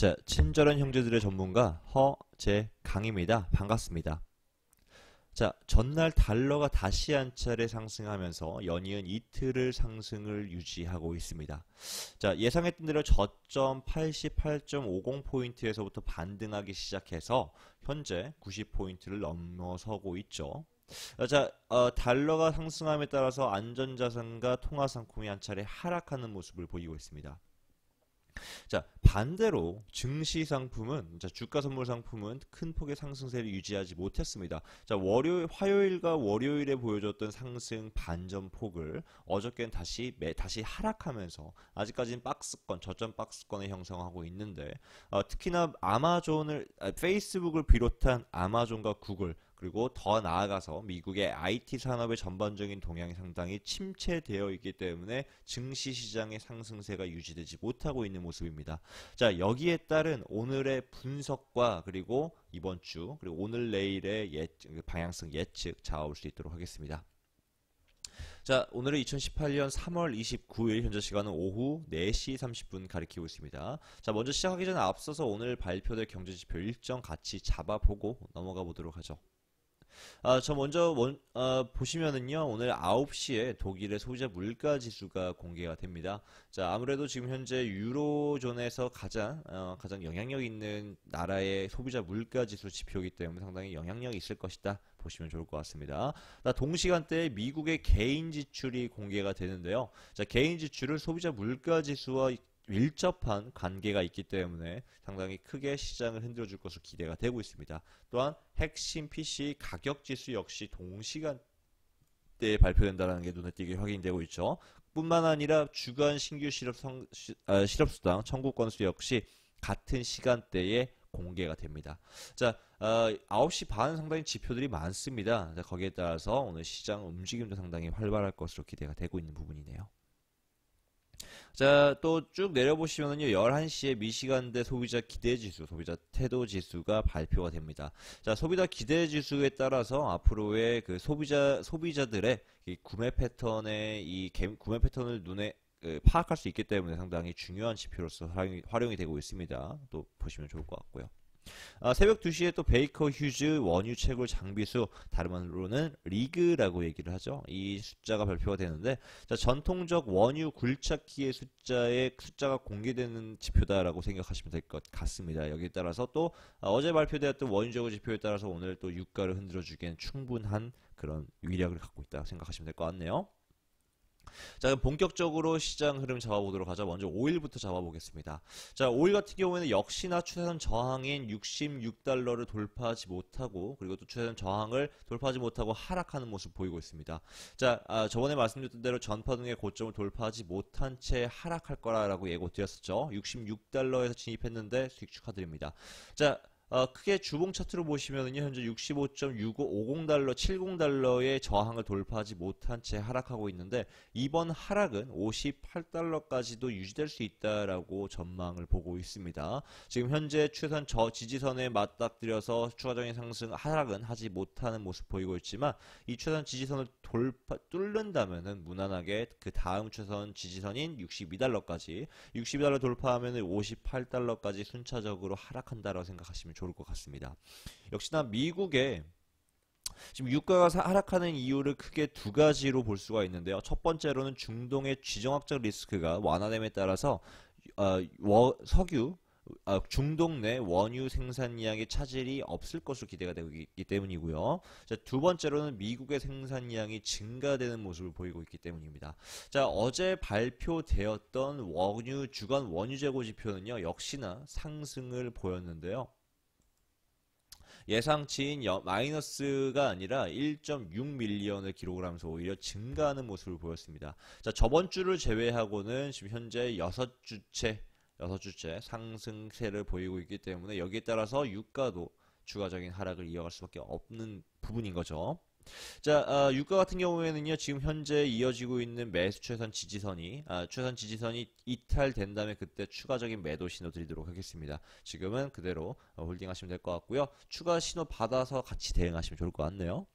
자, 친절한 형제들의 전문가 허재강입니다. 반갑습니다. 자, 전날 달러가 다시 한 차례 상승하면서 연이은 이틀을 상승을 유지하고 있습니다. 자, 예상했던 대로 저점 88.50포인트에서부터 반등하기 시작해서 현재 90포인트를 넘어서고 있죠. 자, 어, 달러가 상승함에 따라서 안전자산과 통화상품이 한 차례 하락하는 모습을 보이고 있습니다. 자, 반대로 증시 상품은 자, 주가 선물 상품은 큰 폭의 상승세를 유지하지 못했습니다. 자, 월요일 화요일과 월요일에 보여줬던 상승 반전 폭을 어저께는 다시 매, 다시 하락하면서 아직까지는 박스권, 저점 박스권을 형성하고 있는데 어, 특히나 아마존을 아, 페이스북을 비롯한 아마존과 구글 그리고 더 나아가서 미국의 IT 산업의 전반적인 동향이 상당히 침체되어 있기 때문에 증시 시장의 상승세가 유지되지 못하고 있는 모습입니다. 자, 여기에 따른 오늘의 분석과 그리고 이번 주 그리고 오늘 내일의 예, 방향성 예측 잡아볼 수 있도록 하겠습니다. 자, 오늘은 2018년 3월 29일 현재 시간은 오후 4시 30분 가리키고 있습니다. 자, 먼저 시작하기 전에 앞서서 오늘 발표될 경제 지표 일정 같이 잡아보고 넘어가 보도록 하죠. 아, 저 먼저 원, 어, 보시면은요 오늘 9시에 독일의 소비자 물가 지수가 공개가 됩니다. 자 아무래도 지금 현재 유로존에서 가장 어, 가장 영향력 있는 나라의 소비자 물가 지수 지표이기 때문에 상당히 영향력이 있을 것이다 보시면 좋을 것 같습니다. 동시간대에 미국의 개인 지출이 공개가 되는데요. 자 개인 지출을 소비자 물가 지수와 밀접한 관계가 있기 때문에 상당히 크게 시장을 흔들어 줄 것으로 기대가 되고 있습니다. 또한 핵심 PC 가격 지수 역시 동시간대에 발표된다는 게 눈에 띄게 확인되고 있죠. 뿐만 아니라 주간 신규 실업 성, 시, 아, 실업수당 청구 건수 역시 같은 시간대에 공개가 됩니다. 자, 어, 9시 반 상당히 지표들이 많습니다. 자, 거기에 따라서 오늘 시장 움직임도 상당히 활발할 것으로 기대가 되고 있는 부분이네요. 자, 또 쭉 내려보시면은요, 11시에 미시간대 소비자 기대지수, 소비자 태도지수가 발표가 됩니다. 자, 소비자 기대지수에 따라서 앞으로의 그 소비자, 소비자들의 이 구매 패턴의 이 구매 패턴을 눈에 그 파악할 수 있기 때문에 상당히 중요한 지표로서 활용이, 활용이 되고 있습니다. 또 보시면 좋을 것 같고요. 아, 새벽 2시에 또 베이커 휴즈 원유 채굴 장비수 다른 말로는 리그라고 얘기를 하죠. 이 숫자가 발표가 되는데 자, 전통적 원유 굴착기의 숫자의 숫자가 공개되는 지표다라고 생각하시면 될 것 같습니다. 여기에 따라서 또 아, 어제 발표되었던 원유 재고 지표에 따라서 오늘 또 유가를 흔들어 주기엔 충분한 그런 위력을 갖고 있다 생각하시면 될 것 같네요. 자, 그럼 본격적으로 시장 흐름 잡아보도록 하죠. 먼저 5일부터 잡아보겠습니다. 자, 5일 같은 경우에는 역시나 추세선 저항인 66달러를 돌파하지 못하고 그리고 또 추세선 저항을 돌파하지 못하고 하락하는 모습 보이고 있습니다. 자, 아, 저번에 말씀드렸던 대로 전파 등의 고점을 돌파하지 못한 채 하락할 거라고 예고드렸었죠. 66달러에서 진입했는데 수익 축하드립니다. 자, 어, 크게 주봉 차트로 보시면은요, 현재 65.6550달러, 70달러의 저항을 돌파하지 못한 채 하락하고 있는데, 이번 하락은 58달러까지도 유지될 수 있다라고 전망을 보고 있습니다. 지금 현재 최선 저 지지선에 맞닥뜨려서 추가적인 상승, 하락은 하지 못하는 모습 보이고 있지만, 이 최선 지지선을 돌파, 뚫는다면은 무난하게 그 다음 최선 지지선인 62달러까지, 62달러 돌파하면은 58달러까지 순차적으로 하락한다라고 생각하시면 좋을 것 같습니다. 역시나 미국의 지금 유가가 하락하는 이유를 크게 두 가지로 볼 수가 있는데요. 첫 번째로는 중동의 지정학적 리스크가 완화됨에 따라서 어, 워, 석유 아, 중동 내 원유 생산량의 차질이 없을 것으로 기대가 되고 있기 때문이고요. 자, 두 번째로는 미국의 생산량이 증가되는 모습을 보이고 있기 때문입니다. 자, 어제 발표되었던 원유 주간 원유 재고 지표는요. 역시나 상승을 보였는데요. 예상치인 마이너스가 아니라 1.6밀리언을 기록을 하면서 오히려 증가하는 모습을 보였습니다. 자, 저번 주를 제외하고는 지금 현재 6주째 6주째 상승세를 보이고 있기 때문에 여기에 따라서 유가도 추가적인 하락을 이어갈 수밖에 없는 부분인 거죠. 자, 아, 유가 같은 경우에는요, 지금 현재 이어지고 있는 매수 최선 지지선이, 아, 최선 지지선이 이탈된 다음에 그때 추가적인 매도 신호 드리도록 하겠습니다. 지금은 그대로 홀딩 하시면 될 것 같고요. 추가 신호 받아서 같이 대응하시면 좋을 것 같네요.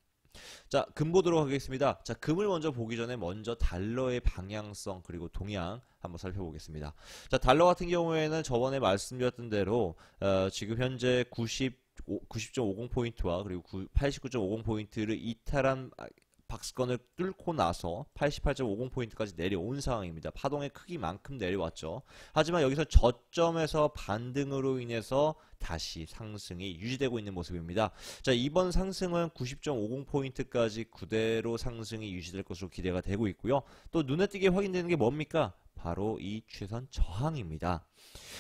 자, 금 보도록 하겠습니다. 자, 금을 먼저 보기 전에 먼저 달러의 방향성 그리고 동향 한번 살펴보겠습니다. 자, 달러 같은 경우에는 저번에 말씀드렸던 대로 어, 지금 현재 90 90.50포인트와 그리고 89.50포인트를 이탈한 아, 박스권을 뚫고 나서 88.50포인트까지 내려온 상황입니다. 파동의 크기만큼 내려왔죠. 하지만 여기서 저점에서 반등으로 인해서 다시 상승이 유지되고 있는 모습입니다. 자, 이번 상승은 90.50포인트까지 그대로 상승이 유지될 것으로 기대가 되고 있고요. 또 눈에 띄게 확인되는 게 뭡니까? 바로 이 최선 저항입니다.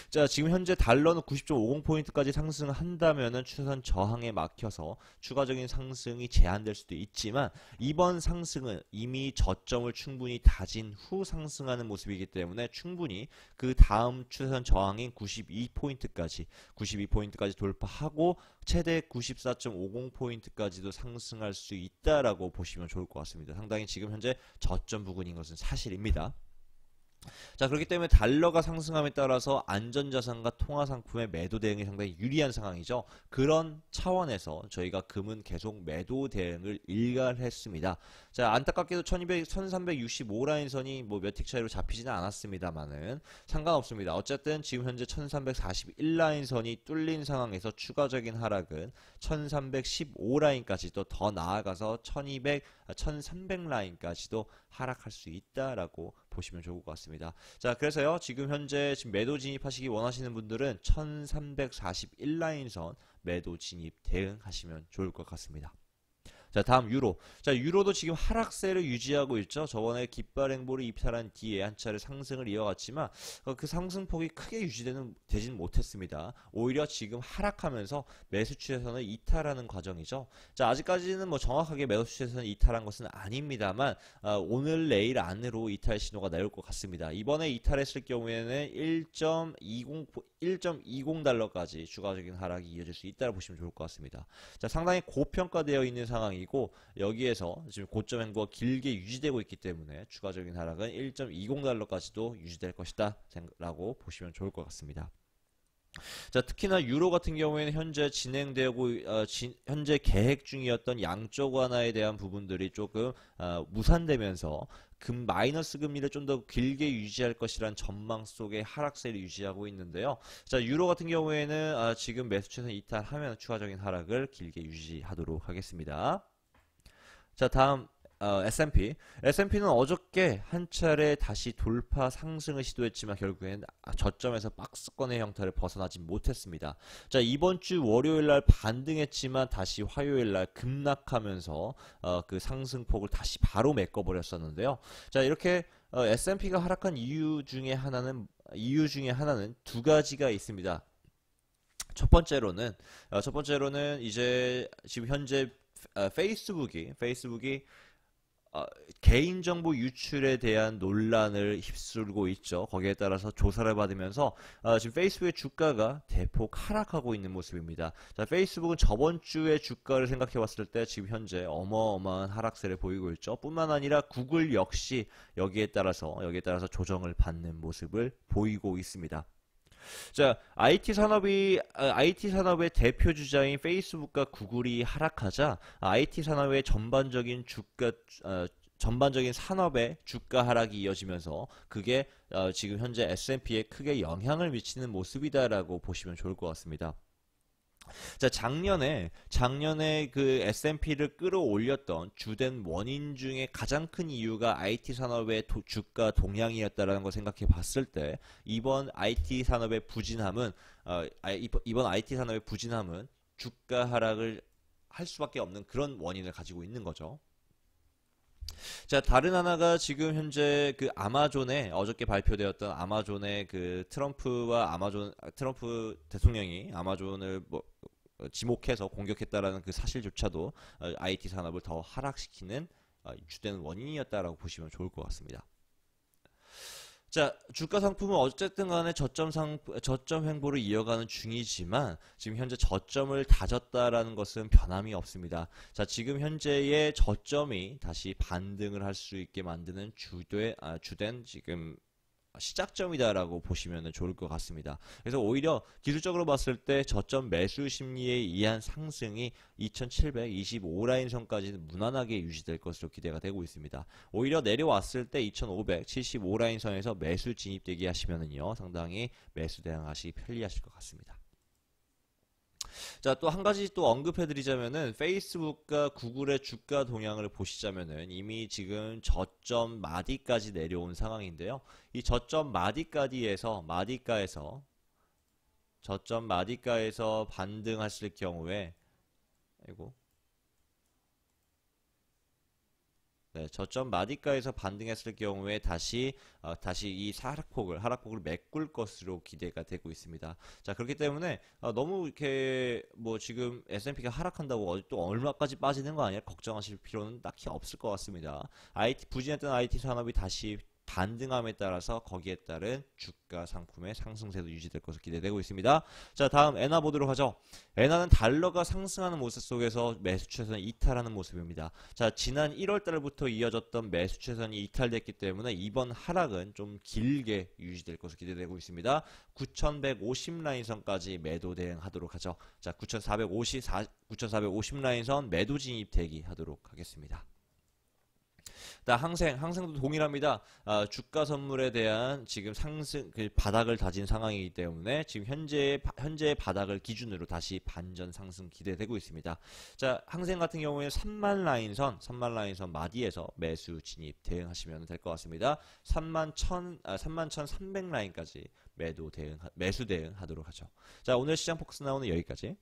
자, 지금 현재 달러는 90.50포인트까지 상승한다면은 추선 저항에 막혀서 추가적인 상승이 제한될 수도 있지만 이번 상승은 이미 저점을 충분히 다진 후 상승하는 모습이기 때문에 충분히 그 다음 추선 저항인 92포인트까지 92포인트까지 돌파하고 최대 94.50포인트까지도 상승할 수 있다라고 보시면 좋을 것 같습니다. 상당히 지금 현재 저점 부근인 것은 사실입니다. 자 그렇기 때문에 달러가 상승함에 따라서 안전자산과 통화상품의 매도 대응이 상당히 유리한 상황이죠. 그런 차원에서 저희가 금은 계속 매도 대응을 일관했습니다. 자 안타깝게도 1200, 1365라인 선이 뭐 몇 틱 차이로 잡히지는 않았습니다만은 상관없습니다. 어쨌든 지금 현재 1341라인 선이 뚫린 상황에서 추가적인 하락은 1315라인까지 도 더 나아가서 1200, 1300라인까지도 하락할 수 있다라고 보시면 좋을 것 같습니다. 자, 그래서요, 지금 현재 지금 매도 진입하시기 원하시는 분들은 1341라인선 매도 진입 대응하시면 좋을 것 같습니다. 자 다음 유로. 자 유로도 지금 하락세를 유지하고 있죠. 저번에 깃발 행보를 입찰한 뒤에 한 차례 상승을 이어갔지만 어, 그 상승폭이 크게 유지되는 되지는 못했습니다. 오히려 지금 하락하면서 매수 추에서는 이탈하는 과정이죠. 자 아직까지는 뭐 정확하게 매수 추에서는 이탈한 것은 아닙니다만 어, 오늘 내일 안으로 이탈 신호가 나올 것 같습니다. 이번에 이탈했을 경우에는 1.20 1.20달러까지 추가적인 하락이 이어질 수 있다고 보시면 좋을 것 같습니다 자 상당히 고평가되어 있는 상황이 상황이고 여기에서 지금 고점 행보가 길게 유지되고 있기 때문에 추가적인 하락은 1.20달러까지도 유지될 것이다 라고 보시면 좋을 것 같습니다. 자, 특히나 유로 같은 경우에는 현재 진행되고 어, 진, 현재 계획 중이었던 양적 완화에 대한 부분들이 조금 어, 무산되면서 금 마이너스 금리를 좀 더 길게 유지할 것이란 전망 속에 하락세를 유지하고 있는데요. 자, 유로 같은 경우에는 어, 지금 매수채선 이탈하면 추가적인 하락을 길게 유지하도록 하겠습니다. 자, 다음 어, S&P. S&P는 어저께 한 차례 다시 돌파 상승을 시도했지만 결국엔 저점에서 박스권의 형태를 벗어나지 못했습니다. 자, 이번 주 월요일 날 반등했지만 다시 화요일 날 급락하면서 어, 그 상승폭을 다시 바로 메꿔 버렸었는데요. 자, 이렇게 어, S&P가 하락한 이유 중에 하나는 이유 중에 하나는 두 가지가 있습니다. 첫 번째로는 어, 첫 번째로는 이제 지금 현재 어, 페이스북이 페이스북이 어, 개인정보 유출에 대한 논란을 휩쓸고 있죠. 거기에 따라서 조사를 받으면서 어, 지금 페이스북의 주가가 대폭 하락하고 있는 모습입니다. 자, 페이스북은 저번 주의 주가를 생각해 봤을 때 지금 현재 어마어마한 하락세를 보이고 있죠. 뿐만 아니라 구글 역시 여기에 따라서 여기에 따라서 조정을 받는 모습을 보이고 있습니다. 자, IT 산업이 IT 아, 산업의 대표 주자인 페이스북과 구글이 하락하자 IT 산업의 전반적인 주가 어, 전반적인 산업의 주가 하락이 이어지면서 그게 어, 지금 현재 S&P에 크게 영향을 미치는 모습이다라고 보시면 좋을 것 같습니다. 자, 작년에, 작년에 그 S&P를 끌어올렸던 주된 원인 중에 가장 큰 이유가 IT 산업의 도, 주가 동향이었다라는 걸 생각해 봤을 때, 이번 IT 산업의 부진함은, 어, 이번 IT 산업의 부진함은 주가 하락을 할 수밖에 없는 그런 원인을 가지고 있는 거죠. 자, 다른 하나가 지금 현재 그 아마존에 어저께 발표되었던 아마존의 그 트럼프와 아마존 트럼프 대통령이 아마존을 뭐 지목해서 공격했다라는 그 사실조차도 IT 어, 산업을 더 하락시키는 어, 주된 원인이었다라고 보시면 좋을 것 같습니다. 자, 주가 상품은 어쨌든 간에 저점 상, 저점 횡보를 이어가는 중이지만 지금 현재 저점을 다졌다라는 것은 변함이 없습니다. 자, 지금 현재의 저점이 다시 반등을 할 수 있게 만드는 주되, 아, 주된 지금 시작점이다라고 보시면 좋을 것 같습니다. 그래서 오히려 기술적으로 봤을 때 저점 매수 심리에 의한 상승이 2725 라인 선까지는 무난하게 유지될 것으로 기대가 되고 있습니다. 오히려 내려왔을 때 2575 라인 선에서 매수 진입되기 하시면은요 상당히 매수 대응하시기 편리하실 것 같습니다. 자, 또 한 가지 또 언급해드리자면은 페이스북과 구글의 주가 동향을 보시자면은 이미 지금 저점 마디까지 내려온 상황인데요. 이 저점 마디까지에서 마디가에서 저점 마디가에서 반등했을 경우에 아이고 네, 저점 마디가에서 반등했을 경우에 다시 어, 다시 이 하락폭을 하락폭을 메꿀 것으로 기대가 되고 있습니다. 자 그렇기 때문에 어, 너무 이렇게 뭐 지금 S&P가 하락한다고 어- 또 얼마까지 빠지는 거 아니야 걱정하실 필요는 딱히 없을 것 같습니다. IT 부진했던 IT 산업이 다시 반등함에 따라서 거기에 따른 주가 상품의 상승세도 유지될 것으로 기대되고 있습니다. 자 다음 엔화 보도록 하죠. 엔화는 달러가 상승하는 모습 속에서 매수 추세선 이탈하는 모습입니다. 자, 지난 1월 달부터 이어졌던 매수 추세선이 이탈됐기 때문에 이번 하락은 좀 길게 유지될 것으로 기대되고 있습니다. 9150 라인선까지 매도 대응하도록 하죠. 자, 9450, 9450 라인선 매도 진입 대기 하도록 하겠습니다. 나 항생, 항생도 동일합니다. 아, 주가 선물에 대한 지금 상승, 그 바닥을 다진 상황이기 때문에 지금 현재 현재의 바닥을 기준으로 다시 반전 상승 기대되고 있습니다. 자, 항생 같은 경우에 3만 라인선, 3만 라인선 마디에서 매수 진입 대응하시면 될 것 같습니다. 3만 1 아, 3만 1,300 라인까지 매도 대응, 매수 대응하도록 하죠. 자, 오늘 시장 포커스 나오는 여기까지.